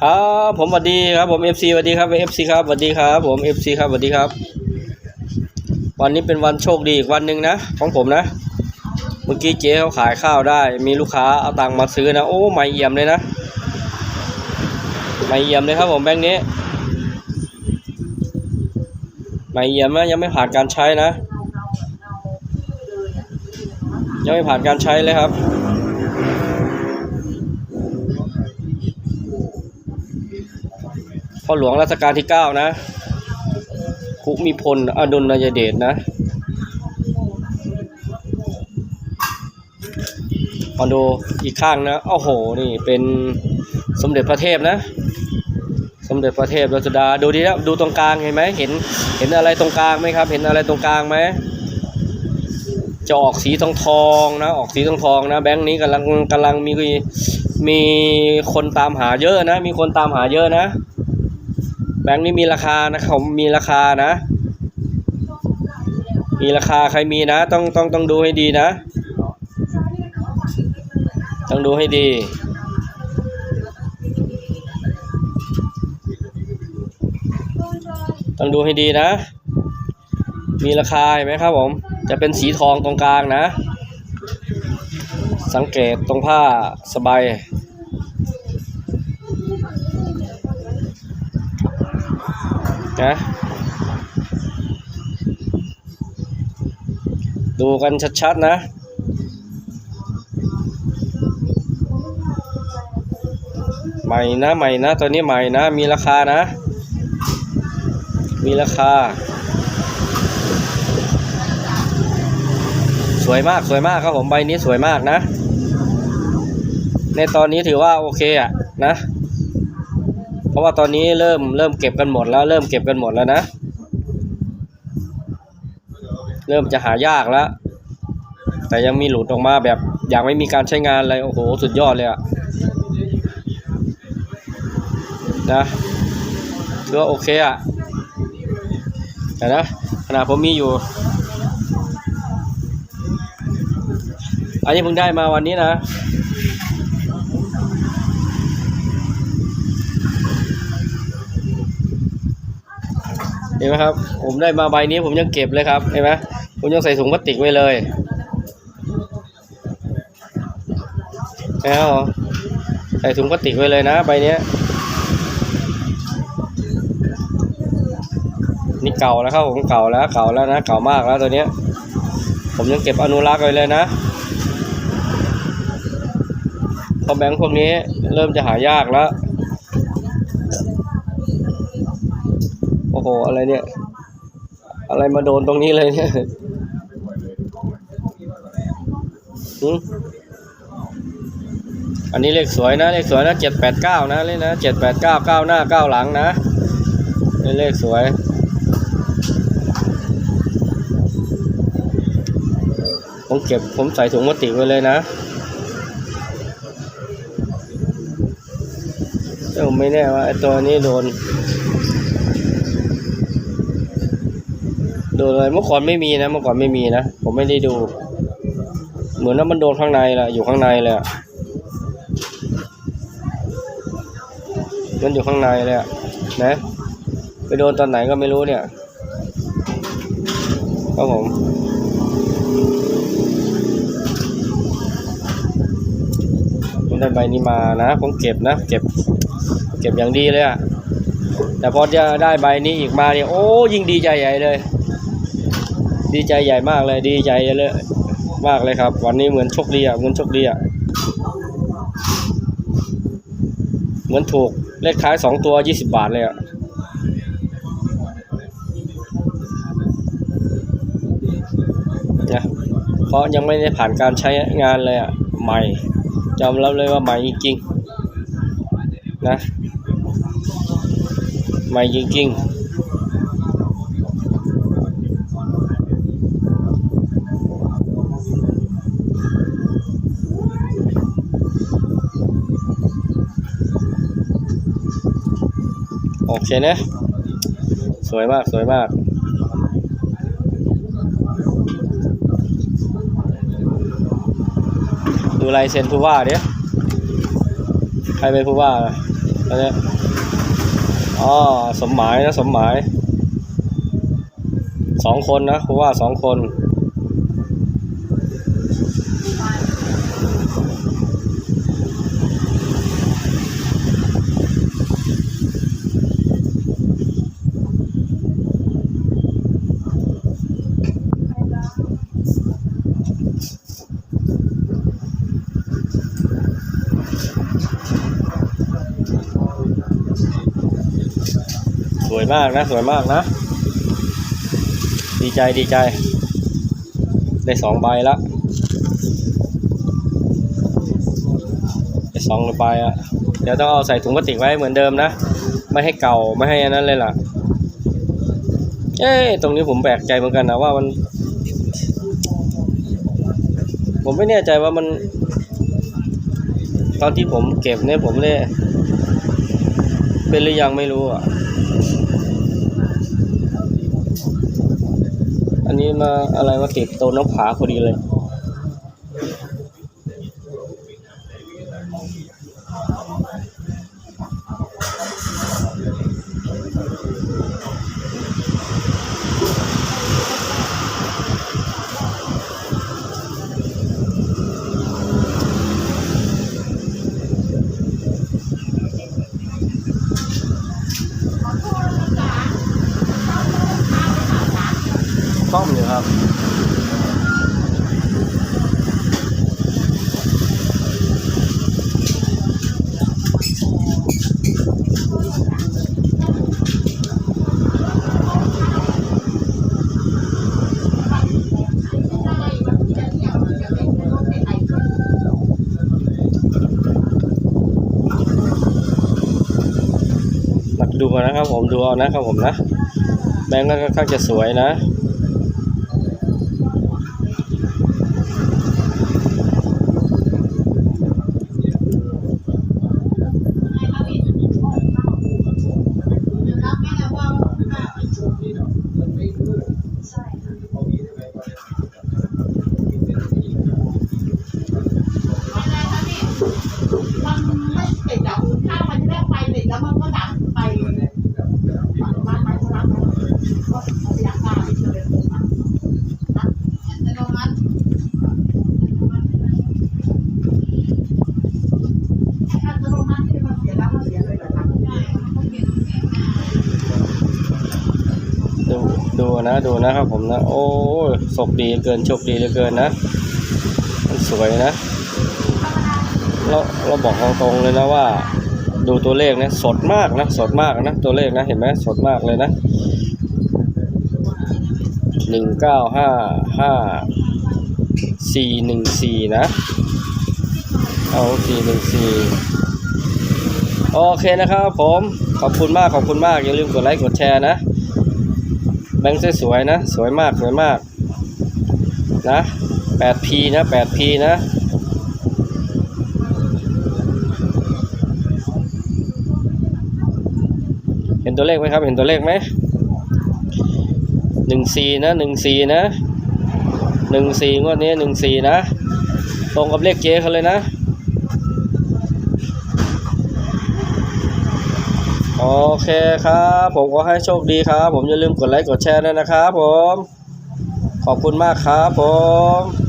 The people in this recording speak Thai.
ครับผมสวัสดีครับผม FC สวัสดีครับ FC ครับสวัสดีครับผม FC ครับสวัสดีครับ วันนี้เป็นวันโชคดีอีกวันหนึ่งนะของผมนะ เมื่อกี้เจ๊เขาขายข้าวได้ มีลูกค้าเอาตังค์มาซื้อนะโอ้ไม่เยี่ยมเลยนะไม่เยี่ยมเลยครับผมแบงค์นี้ไม่เยี่ยมนะยังไม่ผ่านการใช้นะ ยังไม่ผ่านการใช้เลยครับ พ่อหลวงรัชกาลที่เก้านะภูมิพลอดุลยเดชนะมาดูอีกข้างนะโอ้โห นี่เป็นสมเด็จพระเทพนะ สมเด็จพระเทพรัชดา ดูดีนะดูตรงกลางเห็นไหมเห็น เห็นอะไรตรงกลางไหมครับ เห็นอะไรตรงกลางไหมจะออกสีทองทองนะ ออกสีทองทองนะ แบงค์นี้กำลังกำลังมีมีคนตามหาเยอะนะ มีคนตามหาเยอะนะ แบงค์นี้มีราคานะเขามีราคานะ มีราคาใครมีนะ ต้องต้องต้องดูให้ดีนะ ต้องดูให้ดีต้องดูให้ดีนะ มีราคาเห็นไหมครับผม จะเป็นสีทองตรงกลางนะ สังเกตตรงผ้าสบาย นะดูกันชัดๆนะใหม่นะใหม่นะตัวนี้ใหม่นะมีราคานะ มีราคา สวยมากสวยมากครับผมใบนี้สวยมากนะ ในตอนนี้ถือว่าโอเคอะนะ เพราะว่าตอนนี้เริ่มเริ่มเก็บกันหมดแล้วเริ่มเก็บกันหมดแล้วนะ เริ่มจะหายากแล้ว แต่ยังมีหลุดออกมาแบบอย่างไม่มีการใช้งานเลยโอ้โหสุดยอดเลยอะนะถือว่าโอเคอะแต่นะขนาดผมมีอยู่ อันนี้เพิ่งได้มาวันนี้นะ ห็นไหมครับ ผมได้มาใบนี้ผมยังเก็บเลยครับเห็นไหมผมยังใส่ถุงพลาสติกไว้เลยแล้วใส่ถุงพลาสติกไว้เลยนะใบนี้นี่เก่าแล้วครับผมเก่าแล้วเก่าแล้วนะเก่ามากแล้วตัวเนี้ย ผมยังเก็บอนุรักษ์ไว้เลยนะเพอแบงค์พวกนี้เริ่มจะหายากแล้ว โอ้โห อะไรเนี่ย อะไรมาโดนตรงนี้เลยเนี่ยอันนี้เลขสวยนะ เลขสวยนะเจ็ดแปดเก้านะเลยนะเจ็ดแปดเก้าเก้าหน้าเก้าหลังนะเลขสวยผมเก็บผมใส่ถุงพลาติไว้เลยนะผมไม่แน่ว่าไอตัวนี้โดน โดนอะไรเมื่อก่อนไม่มีนะเมื่อก่อนไม่มีนะผมไม่ได้ดู เหมือนว่ามันโดนข้างในแหละอยู่ข้างในเลยมันอยู่ข้างในเลยนะไปโดนตอนไหนก็ไม่รู้เนี่ยครับผมผมได้ใบนี้มานะ ผมเก็บนะ เก็บ เก็บอย่างดีเลยอะแต่พอจะได้ใบนี้อีกมาเนี่ยโอ้ยิ่งดีใจใหญ่เลย ดีใจใหญ่มากเลยดีใจเลยมากเลยครับ วันนี้เหมือนโชคดีอะเหมือนโชคดีอะเหมือนถูกเลขท้ายสองตัวยี่สิบบาทเลยอะนะเพราะยังไม่ได้ผ่านการใช้งานเลยอะใหม่จำรับเลยว่าใหม่จริงๆนะใหม่จริงๆ โอเคนะ สวยมากสวยมากดูลายเซ็นผู้ว่าเดี๋ยวใครเป็นผู้ว่าอันเนี้ยอ๋อสมหมายนะสมหมายสองคนนะผู้ว่าสองคน มากนะ สวยมากนะ ดีใจดีใจ ได้สองใบละได้สองใบอะ เดี๋ยวต้องเอาใส่ถุงพลาสติกไว้เหมือนเดิมนะ ไม่ให้เก่าไม่ให้อันนั้นเลยล่ะ เอ๊ตรงนี้ผมแปลกใจเหมือนกันนะว่ามัน ผมไม่แน่ใจว่ามัน ตอนที่ผมเก็บเนี่ยผมเนี่ยเป็นหรือยังไม่รู้อะ อันนี้มาอะไรมาติดตัวน้ำผาพอดีเลย ดูกันนะครับผมดูเอานะครับผมนะแบงค์ก็ค่อนข้างจะสวยนะ มันไม่ติดอะถ้ามันแรกไฟติดแล้วมันก็ดับไปมันมันมันรับก็พยากรณ์เฉยๆนะอัตโนมัติอัตโนมัติที่มันเสียแล้วมันเสียเลยเหรอครับ ดูดูนะดูนะครับผมนะ โอ้ยโชคดีเหลือเกินโชคดีเหลือเกินนะ มันสวยนะ เราเราบอกตรงๆเลยนะว่า ดูตัวเลขนะสดมากนะสดมากนะตัวเลขนะเห็นไหมสดมากเลยนะหนึ่งเก้าห้าห้าสี่หนึ่งสี่นะเอาสี่หนึ่งสี่โอเคนะครับผมขอบคุณมากขอบคุณมากอย่าลืมกดไลค์กดแชร์นะ แบงค์สวยๆนะ สวยมากสวยมากนะ 8P นะ 8P นะเห็นตัวเลขไหมครับ เห็นตัวเลขไหมหนึ่งสี่นะหนึ่งสี่นะหนึ่งสี่งวดนี้หนึ่งสี่นะ ตรงกับเลขเจ๊เขาเลยนะ โอเคครับ ผมขอให้โชคดีครับ ผมอย่าลืมกดไลค์กดแชร์ด้วยนะครับผม ขอบคุณมากครับผม